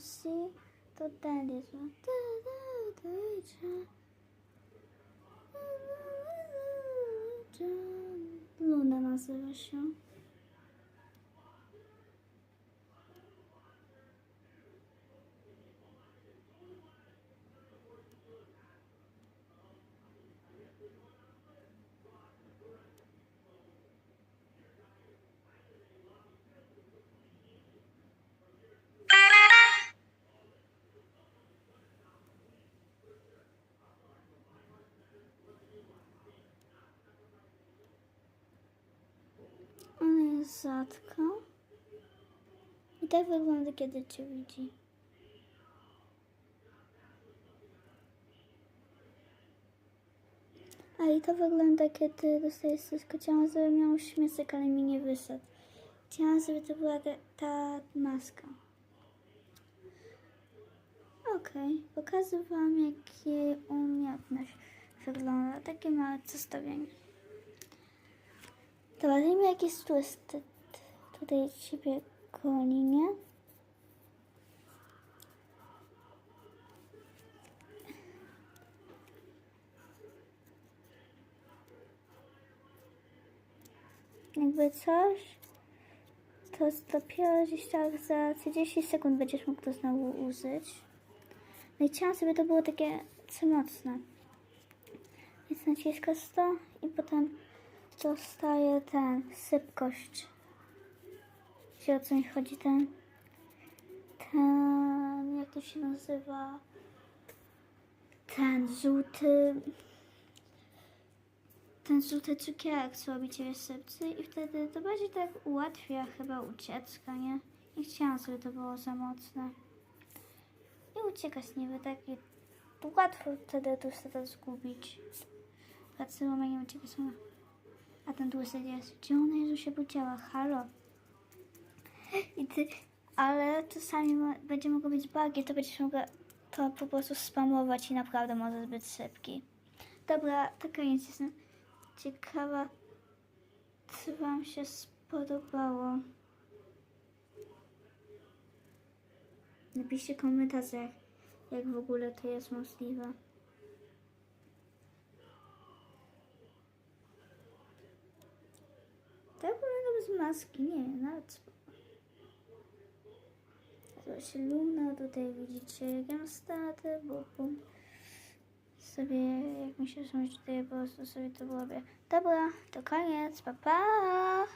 si to talizman. Da, da, da, da. Luna nazywa się. Ona jest zatką. I tak wygląda, kiedy cię widzi. A i to wygląda, kiedy dostajesz wszystko. Chciałam, żeby miał śmieszek, ale mi nie wyszedł. Chciałam, żeby to była ta- maska. Okej, pokażę wam, jakie umiejętność wygląda. Takie małe zestawienie. Dobra, dajmy jakiś twist. t- t- Tutaj ciebie goni, nie? Jakby coś, to dopiero gdzieś tak za 30 sekund będziesz mógł to znowu użyć. No i chciałam, żeby to było takie co mocne. Więc naciskasz to i potem dostaje ten sypkość. Wiecie o co mi chodzi? Ten, ten, jak to się nazywa? Ten żółty, ten żółty cukierek, co robi ciebie sypcy i wtedy to bardziej tak ułatwia chyba ucieczkę, nie? Nie chciałam, żeby to było za mocne. I uciekać niby tak i łatwo wtedy tu się zgubić. Patrzyłam, jak nie ucieka sama. A ten tłustek jest. Gdzie ona Jezu się podziała? Halo. I ty, ale czasami mo- będzie mogło być bugi, to będziesz mogła to po prostu spamować i naprawdę może być szybki. Dobra, taka jest. Jestem ciekawa, co wam się spodobało. Napiszcie komentarz, jak, jak w ogóle to jest możliwe. Tak wygląda bez maski, nie nawet spoko. Się Luna, tutaj widzicie gęstatę, bo bum. Sobie, jak się coś tutaj po prostu sobie to robię. Dobra, to koniec, pa pa!